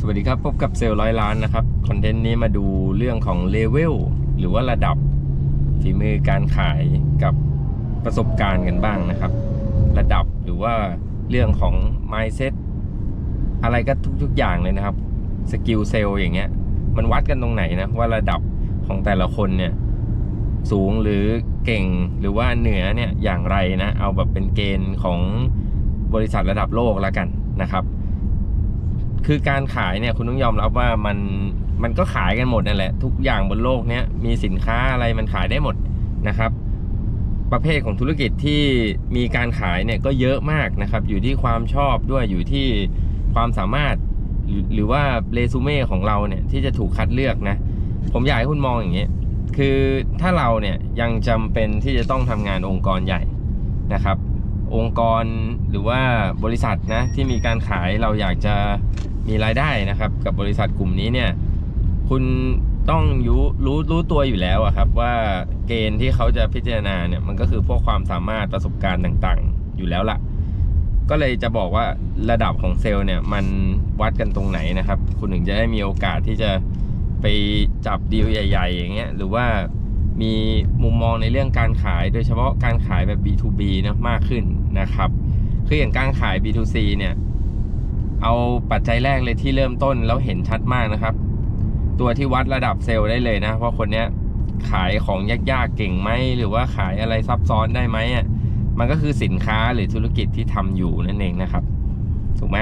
สวัสดีครับ พบกับเซลล์ร้อยล้านนะครับ คอนเทนต์นี้มาดูเรื่องของเลเวลหรือว่าระดับฝีมือการขายกับประสบการณ์กันบ้างนะครับ ระดับหรือว่าเรื่องของ mindset อะไรก็ทุก ๆ อย่างเลยนะครับสกิลเซลล์อย่างเงี้ย มันวัดกันตรงไหนนะว่าระดับของแต่ละคนเนี่ย สูงหรือเก่งหรือว่าเหนือเนี่ยอย่างไรนะ เอาแบบเป็นเกณฑ์ของบริษัทระดับโลกแล้วกันนะครับ คือการขายเนี่ยคุณต้องยอมรับว่ามันมันก็ขายกันหมดนั่นแหละ ทุกอย่างบนโลกเนี้ยมีสินค้าอะไรมันขายได้หมดนะครับ ประเภทของธุรกิจที่มีการขายเนี่ยก็เยอะมากนะครับ อยู่ที่ความชอบด้วยอยู่ที่ความสามารถหรือหรือว่าเรซูเม่ของเราเนี่ยที่จะถูกคัดเลือกนะ ผมอยากให้คุณมองอย่างนี้ คือถ้าเราเนี่ยยังจำเป็นที่จะต้องทำงานองค์กรใหญ่นะครับ องค์กรหรือว่าบริษัทนะที่มีการขายเราอยากจะ มีรายได้นะครับ กับบริษัทกลุ่มนี้เนี่ย คุณต้องรู้รู้รู้ตัวอยู่แล้วอะครับว่าเกณฑ์ที่เขาจะพิจารณาเนี่ยมันก็คือพวกความสามารถประสบการณ์ต่างๆ อยู่แล้วล่ะ ก็เลยจะบอกว่าระดับของเซลล์เนี่ยมันวัดกันตรงไหนนะครับ คุณถึงจะได้มีโอกาสที่จะไปจับดีลใหญ่ ๆ อย่างเงี้ยหรือว่ามีมุมมองในเรื่องการขาย โดยเฉพาะการขายแบบ B2B นะมากขึ้นนะครับ คืออย่างการขาย B2C เนี่ย เอาปัจจัยแรกเลยที่เริ่มต้นแล้วเห็นชัดมากนะครับ ตัวที่วัดระดับเซลล์ได้เลยนะเพราะคนเนี้ยขายของยากๆเก่งไหมหรือว่าขายอะไรซับซ้อนได้ไหมอะมันก็คือสินค้าหรือธุรกิจที่ทำอยู่นั่นเองนะครับถูกไหม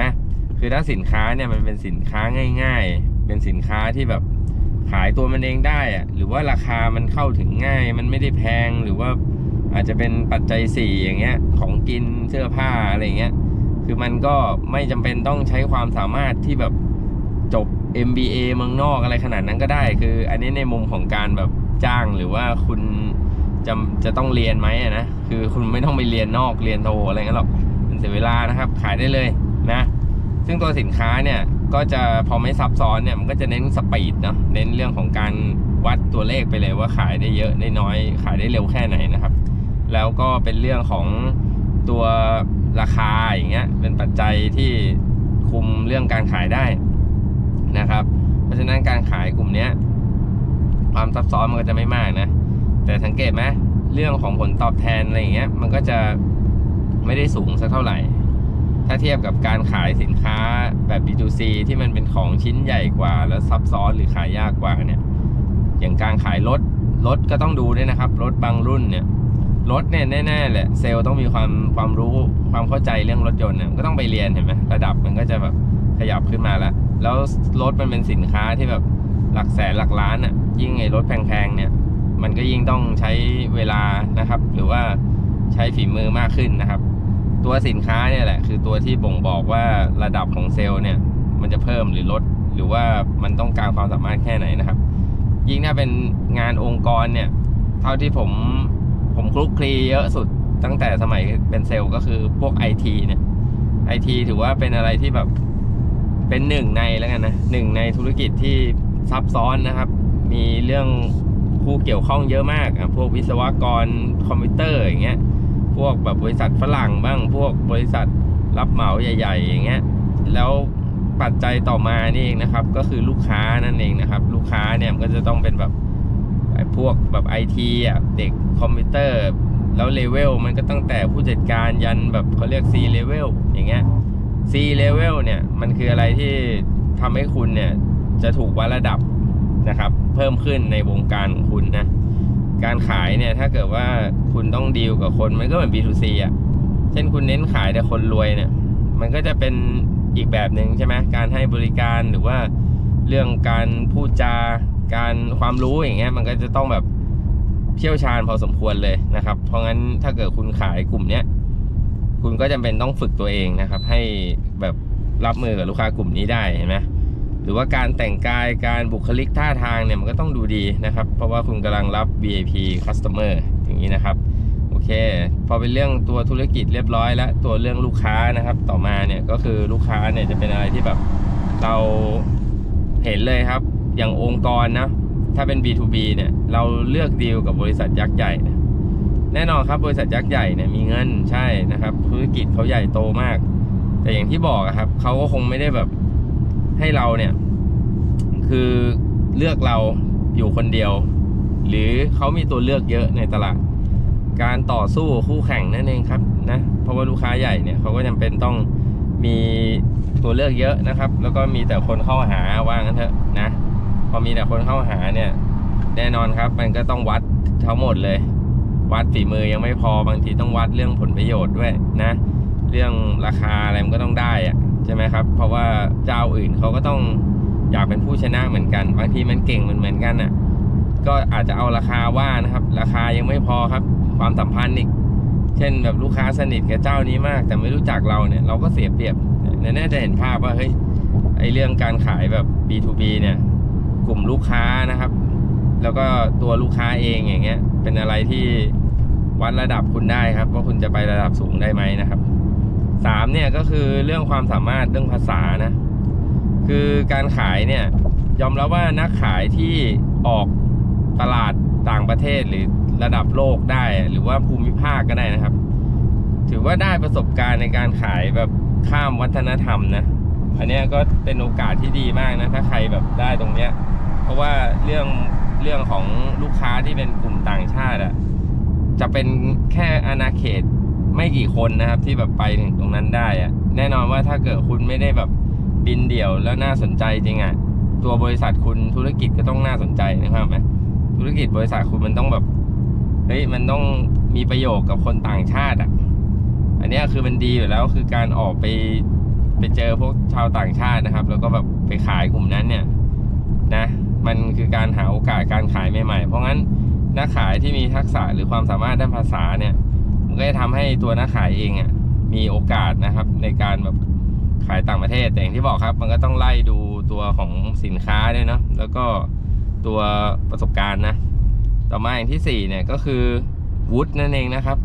คือถ้าสินค้าเนี่ยมันเป็นสินค้าง่าย ๆ เป็นสินค้าที่แบบขายตัวมันเองได้อะหรือว่าราคามันเข้าถึงง่าย มันไม่ได้แพงหรือว่าอาจจะเป็นปัจจัยสี่อย่างเงี้ยของกินเสื้อผ้าอะไรเงี้ย คือมันก็ไม่จำเป็นต้องใช้ความสามารถที่แบบจบ MBA เมืองนอกอะไรขนาดนั้นก็ได้ คือ อันนี้ในมุมของการแบบจ้างหรือว่าคุณจะจะต้องเรียนไหมนะ คือคุณไม่ต้องไปเรียนนอกเรียนโทอะไรงั้นหรอกมันเสียเวลานะครับ ขายได้เลยนะ ซึ่งตัวสินค้าเนี่ยก็จะพอไม่ซับซ้อนเนี่ยมันก็จะเน้นสปีดเนาะเน้นเรื่องของการวัดตัวเลขไปเลยว่าขายได้เยอะได้น้อย ขายได้เร็วแค่ไหนนะครับ แล้วก็เป็นเรื่องของตัว ราคาอย่างเงี้ยเป็นปัจจัยที่คุมเรื่องการขายได้นะครับ เพราะฉะนั้นการขายกลุ่มเนี้ยความซับซ้อนมันก็จะไม่มากนะ แต่สังเกตไหมเรื่องของผลตอบแทนอะไรอย่างเงี้ยมันก็จะไม่ได้สูงสักเท่าไหร่ ถ้าเทียบกับการขายสินค้าแบบ B2C ที่มันเป็นของชิ้นใหญ่กว่า แล้วซับซ้อนหรือขายยากกว่าเนี่ยอย่างการขายรถรถก็ต้องดูด้วยนะครับรถบางรุ่นเนี่ย รถเนี่ยแน่ๆแหละเซลล์ต้องมีความความรู้ความเข้าใจเรื่องรถยนต์เนี่ยก็ต้องไปเรียนเห็นไหมระดับมันก็จะแบบขยับขึ้นมาแล้ว แล้วรถมันเป็นสินค้าที่แบบหลักแสนหลักล้านอะยิ่งไอ้รถแพงๆเนี่ย มันก็ยิ่งต้องใช้เวลานะครับ หรือว่าใช้ฝีมือมากขึ้นนะครับ ตัวสินค้าเนี่ยแหละคือตัวที่บ่งบอกว่าระดับของเซลล์เนี่ยมันจะเพิ่มหรือลดหรือว่ามันต้องการความสามารถแค่ไหนนะครับ ยิ่งถ้าเป็นงานองค์กรเนี่ย เท่าที่ผม ผมคลุกคลีเยอะสุดตั้งแต่สมัยเป็นเซลล์ก็คือพวกไอทีเนี่ยไอทีถือว่าเป็นอะไรที่แบบเป็นหนึ่งในแล้วกันนะหนึ่งในธุรกิจที่ซับซ้อนนะครับ มีเรื่องผู้เกี่ยวข้องเยอะมากอะพวกวิศวกรคอมพิวเตอร์อย่างเงี้ยพวกแบบบริษัทฝรั่งบ้าง พวกบริษัทรับเหมาใหญ่ ๆ อย่างเงี้ยแล้วปัจจัยต่อมานี่เองนะครับ ก็คือลูกค้านั่นเองนะครับ ลูกค้าเนี่ยก็จะต้องเป็นแบบ ไอ้พวกแบบไอทีอะเด็กคอมพิวเตอร์ แล้วเลเวลมันก็ตั้งแต่ผู้จัดการยันแบบเขาเรียก C level อย่างเงี้ย C level เนี่ย มันคืออะไรที่ทำให้คุณเนี่ย จะถูกวัดระดับนะครับ เพิ่มขึ้นในวงการของคุณนะ การขายเนี่ย ถ้าเกิดว่าคุณต้องดีลกับคน มันก็เหมือน B2C อะ เช่นคุณเน้นขายแต่คนรวยเนี่ย มันก็จะเป็นอีกแบบหนึ่งใช่ไหมการให้บริการหรือว่าเรื่องการพูดจา การความรู้อย่างเงี้ยมันก็จะต้องแบบเชี่ยวชาญพอสมควรเลยนะครับ เพราะงั้นถ้าเกิดคุณขายกลุ่มเนี้ยคุณก็จำเป็นต้องฝึกตัวเองนะครับ ให้แบบรับมือกับลูกค้ากลุ่มนี้ได้เห็นไหมหรือว่าการแต่งกายการบุคลิกท่าทางเนี่ยมันก็ต้องดูดีนะครับ เพราะว่าคุณกำลังรับ VIP customer อย่างนี้นะครับโอเค พอเป็นเรื่องตัวธุรกิจเรียบร้อยแล้วตัวเรื่องลูกค้านะครับ ต่อมาเนี่ยก็คือลูกค้าเนี่ยจะเป็นอะไรที่แบบเราเห็นเลยครับ อย่างองค์กรนะ ถ้าเป็น B2B เนี่ย เราเลือกดีลกับบริษัทยักษ์ใหญ่ แน่นอนครับบริษัทยักษ์ใหญ่เนี่ยมีเงินใช่นะครับ ธุรกิจเขาใหญ่โตมาก แต่อย่างที่บอกครับเขาก็คงไม่ได้แบบให้เราเนี่ย คือเลือกเราอยู่คนเดียว หรือเขามีตัวเลือกเยอะในตลาด การต่อสู้คู่แข่งนั่นเองครับนะเพราะว่าลูกค้าใหญ่เนี่ยเขาก็จำเป็นต้องมีตัวเลือกเยอะนะครับ แล้วก็มีแต่คนเข้าหาว่างั้นเถอะนะ พอมีแต่คนเข้าหาเนี่ย แน่นอนครับ มันก็ต้องวัดทั้งหมดเลย วัดฝีมือยังไม่พอบางทีต้องวัดเรื่องผลประโยชน์ด้วยนะ เรื่องราคาอะไรมันก็ต้องได้อะใช่ไหมครับ เพราะว่าเจ้าอื่นเขาก็ต้องอยากเป็นผู้ชนะเหมือนกัน บางทีมันเก่งเหมือนเหมือนกันอะ ก็อาจจะเอาราคาว่านะครับ ราคายังไม่พอครับ ความสัมพันธ์อีก เช่นแบบลูกค้าสนิทกับเจ้านี้มาก แต่ไม่รู้จักเราเนี่ย เราก็เสียเปรียบเนี่ยน่าจะเห็นภาพว่าเฮ้ยไอเรื่องการขายแบบ B2B เนี่ย กลุ่มลูกค้านะครับ แล้วก็ตัวลูกค้าเองอย่างเงี้ย เป็นอะไรที่วัดระดับคุณได้ครับ ว่าคุณจะไประดับสูงได้ไหมนะครับสามเนี่ยก็คือเรื่องความสามารถเรื่องภาษานะ คือการขายเนี่ยยอมรับว่านักขายที่ออกตลาดต่างประเทศหรือระดับโลกได้ หรือว่าภูมิภาคก็ได้นะครับ ถือว่าได้ประสบการณ์ในการขายแบบข้ามวัฒนธรรมนะอันเนี้ยก็เป็นโอกาสที่ดีมากนะ ถ้าใครแบบได้ตรงเนี้ย เพราะว่าเรื่องเรื่องของลูกค้าที่เป็นกลุ่มต่างชาติอะจะเป็นแค่อาณาเขตไม่กี่คนนะครับ ที่แบบไปถึงตรงนั้นได้อะแน่นอนว่าถ้าเกิดคุณไม่ได้แบบบินเดี่ยวแล้วน่าสนใจจริงอะตัวบริษัทคุณธุรกิจก็ต้องน่าสนใจนะครับไหมธุรกิจบริษัทคุณมันต้องแบบเฮ้ยมันต้องมีประโยชน์กับคนต่างชาติอะอันนี้คือมันดีอยู่แล้วคือการออกไปไปเจอพวกชาวต่างชาตินะครับ แล้วก็แบบไปขายกลุ่มนั้นเนี่ย นะ มันคือการหาโอกาสการขายใหม่ๆ เพราะงั้นนักขายที่มีทักษะหรือความสามารถด้านภาษาเนี่ย มันก็จะทำให้ตัวนักขายเองอะมีโอกาสนะครับในการแบบขายต่างประเทศแต่อย่างที่บอกครับ มันก็ต้องไล่ดูตัวของสินค้าด้วยเนาะแล้วก็ตัวประสบการณ์นะ ต่อมาอย่างที่สี่เนี่ยก็คือวุฒินั่นเองนะครับ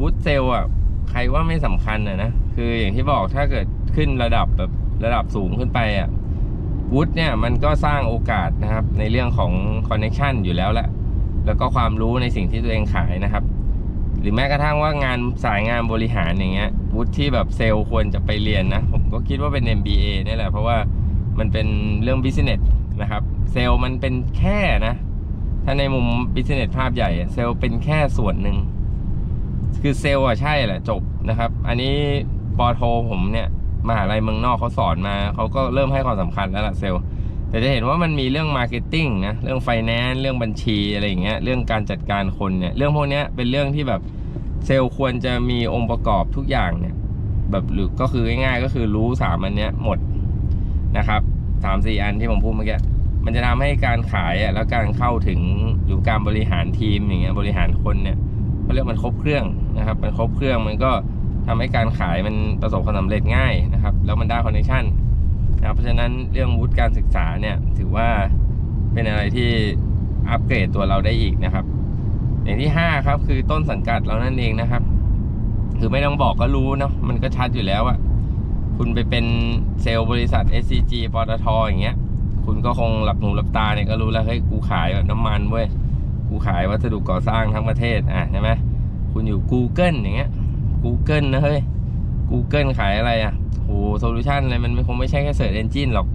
วุฒิเซลล์อะใครว่าไม่สำคัญอะนะคืออย่างที่บอกถ้าเกิดขึ้นระดับแบบระดับสูงขึ้นไปอะ วุฒิเนี่ยมันก็สร้างโอกาสนะครับในเรื่องของคอนเน c t ชันอยู่แล้วแหละแล้วก็ความรู้ในสิ่งที่ตัวเองขายนะครับ หรือแม้กระทั่งว่างานสายงานบริหารอย่างเงี้ยวุฒิที่แบบเซลล์ควรจะไปเรียนนะ ผมก็คิดว่าเป็น MBA นี่แหละ เพราะว่ามันเป็นเรื่อง business นะครับเซลล์มันเป็นแค่นะ ถ้าในมุม business ภาพใหญ่เซลล์เป็นแค่ส่วนหนึ่งคือเซลล์อะใช่แหละจบนะครับ อันนี้ปอโทผมเนี่ย มหาลัยเมืองนอกเขาสอนมาเขาก็เริ่มให้ความสำคัญแล้วล่ะเซลล์แต่จะเห็นว่ามันมีเรื่องมาร์เก็ตติ้งนะเรื่องไฟแนนซ์เรื่องบัญชีอะไรอย่างเงี้ยเรื่องการจัดการคนเนี่ยเรื่องพวกนี้เป็นเรื่องที่แบบเซลล์ควรจะมีองค์ประกอบทุกอย่างเนี่ยแบบหรือก็คือง่ายๆก็คือรู้สามอันเนี้ยหมดนะครับสามสี่อันที่ผมพูดเมื่อกี้มันจะทำให้การขายอะแล้วการเข้าถึงหรือการบริหารทีมอย่างเงี้ยบริหารคนเนี่ยเขาเรียกมันครบเครื่องนะครับ มันครบเครื่องมันก็ ทำให้การขายมันประสบความสำเร็จง่ายนะครับ แล้วมันได้คอนเนคชั่นนะครับเพราะฉะนั้นเรื่องวุฒิการศึกษาเนี่ยถือว่าเป็นอะไรที่อัปเกรดตัวเราได้อีกนะครับ อย่างที่ห้าครับ คือต้นสังกัดเรานั่นเองนะครับ คือไม่ต้องบอกก็รู้เนาะมันก็ชัดอยู่แล้วอะคุณไปเป็นเซลล์บริษัท SCG ปตทอย่างเงี้ย คุณก็คงหลับหูหลับตาเนี่ยก็รู้แล้วเฮ้ยกูขายน้ำมันเว้ยกูขายวัสดุก่อสร้างทั้งประเทศอะใช่ไหมคุณอยู่ Google อย่างเงี้ย Google นะเฮ้ย Google ขายอะไรอะโหโซลูชันอะไรมันคงไม่ใช่แค่ Search Engine หรอก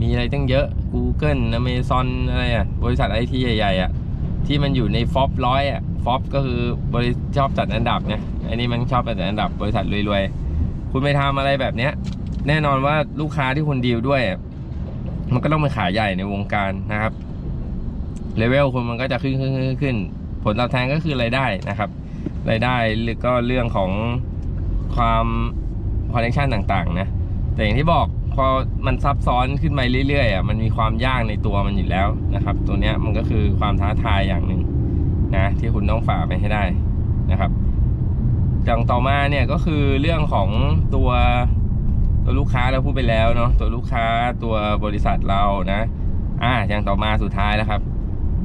มีอะไรตั้งเยอะ Google Amazon อะไรอะ บริษัทไอทีใหญ่ๆอะ ที่มันอยู่ในฟอปร้อยอะฟอปก็คือบริชอบจัดอันดับเนี่ยอันนี้มันชอบจัดอันดับบริษัทรวยๆ คุณไปทำอะไรแบบเนี้ย แน่นอนว่าลูกค้าที่คุณดีลด้วย มันก็ต้องเป็นขายใหญ่ในวงการนะครับเลเวลคุณมันก็จะขึ้นขึ้นขึ้นขึ้นผลตอบแทนก็คือรายได้นะครับ รายได้หรือก็เรื่องของความคอนเนคชันต่างๆนะแต่อย่างที่บอกพอมันซับซ้อนขึ้นไปเรื่อยๆอะมันมีความยากในตัวมันอยู่แล้วนะครับ ตัวเนี้ยมันก็คือความท้าทายอย่างหนึ่งนะที่คุณต้องฝ่าไปให้ได้นะครับอย่างต่อมาเนี่ยก็คือเรื่องของตัวตัวลูกค้าเราพูดไปแล้วเนาะตัวลูกค้าตัวบริษัทเรานะอ่าอย่างต่อมาสุดท้ายแล้วครับ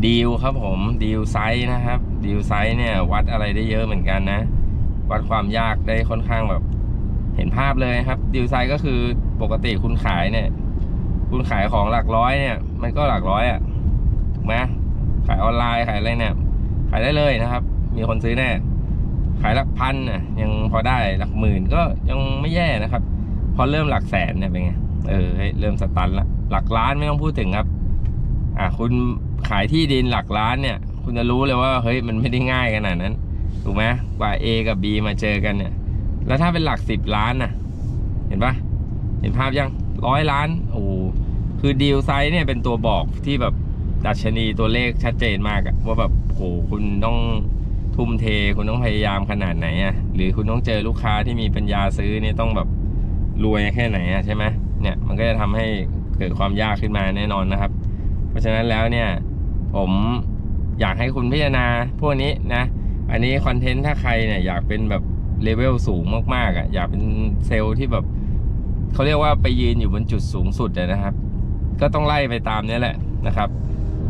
ดีลครับผมดีลไซส์นะครับดีลไซส์เนี่ย วัดอะไรได้เยอะเหมือนกันนะ วัดความยากได้ค่อนข้างแบบ เห็นภาพเลยครับดีลไซส์ก็คือปกติคุณขายเนี่ย คุณขายของหลักร้อยเนี่ย มันก็หลักร้อยอะ่ะถูกไหมขายออนไลน์ขายอะไรเนี่ย ขายได้เลยนะครับ มีคนซื้อแน่ขายหลักพันน่ะ ยังพอได้หลักหมื่นก็ยังไม่แย่นะครับ พอเริ่มหลักแสนเนี่ยเป็นไงเออเฮ้ยเริ่มสตันละหลักล้านไม่ต้องพูดถึงครับ อะคุณ ขายที่ดินหลักล้านเนี่ย คุณจะรู้เลยว่าเฮ้ยมันไม่ได้ง่ายขนาดนั้นถูกไหมกว่า A กับ B มาเจอกันเนี่ย แล้วถ้าเป็นหลักสิบล้านน่ะ เห็นปะเห็นภาพยังร้อยล้านโอ้คือดีลไซส์เนี่ยเป็นตัวบอกที่แบบดัชนีตัวเลขชัดเจนมากอะว่าแบบโหคุณต้องทุ่มเทคุณต้องพยายามขนาดไหนอะหรือคุณต้องเจอลูกค้าที่มีปัญญาซื้อเนี่ยต้องแบบรวยแค่ไหนอะใช่ไหมเนี่ยมันก็จะทำให้เกิดความยากขึ้นมาแน่นอนนะครับ เพราะฉะนั้นแล้วเนี่ย ผมอยากให้คุณพิจารณาพวกนี้นะ อันนี้คอนเทนต์ถ้าใครเนี่ยอยากเป็นแบบเลเวลสูงมากๆอะอยากเป็นเซลล์ที่แบบเขาเรียกว่าไปยืนอยู่บนจุดสูงสุดอะนะครับ ก็ต้องไล่ไปตามนี้แหละนะครับ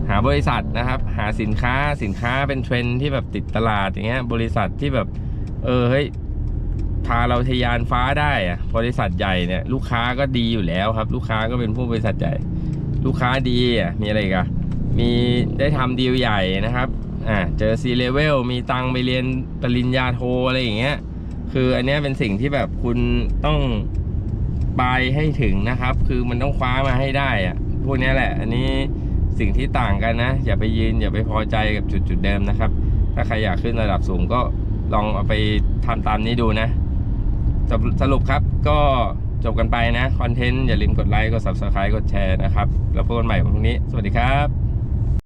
หาบริษัทนะครับ หาสินค้าสินค้าเป็นเทรนที่แบบติดตลาดอย่างเงี้ย บริษัทที่แบบ เออเฮ้ยพาเราทะยานฟ้าได้อะบริษัทใหญ่เนี่ย ลูกค้าก็ดีอยู่แล้วครับ ลูกค้าก็เป็นผู้บริษัทใหญ่ ลูกค้าดีอะมีอะไรกัน มีได้ทำดีลใหญ่นะครับอ่าเจอ C level มีตังไปเรียนปริญญาโทอะไรอย่างเงี้ย คืออันเนี้ยเป็นสิ่งที่แบบคุณต้องไปให้ถึงนะครับ คือมันต้องคว้ามาให้ได้อะพวกเนี้ยแหละ อันนี้สิ่งที่ต่างกันนะ อย่าไปยืนอย่าไปพอใจกับจุดจุดเดิมนะครับ ถ้าใครอยากขึ้นระดับสูงก็ลองเอาไปทำตามนี้ดูนะ สรุปสรุปครับก็จบกันไปนะ คอนเทนต์อย่าลืมกดไลค์ กด subscribe กดแชร์นะครับ แล้วพบกันใหม่วันพรุ่งนี้ สวัสดีครับ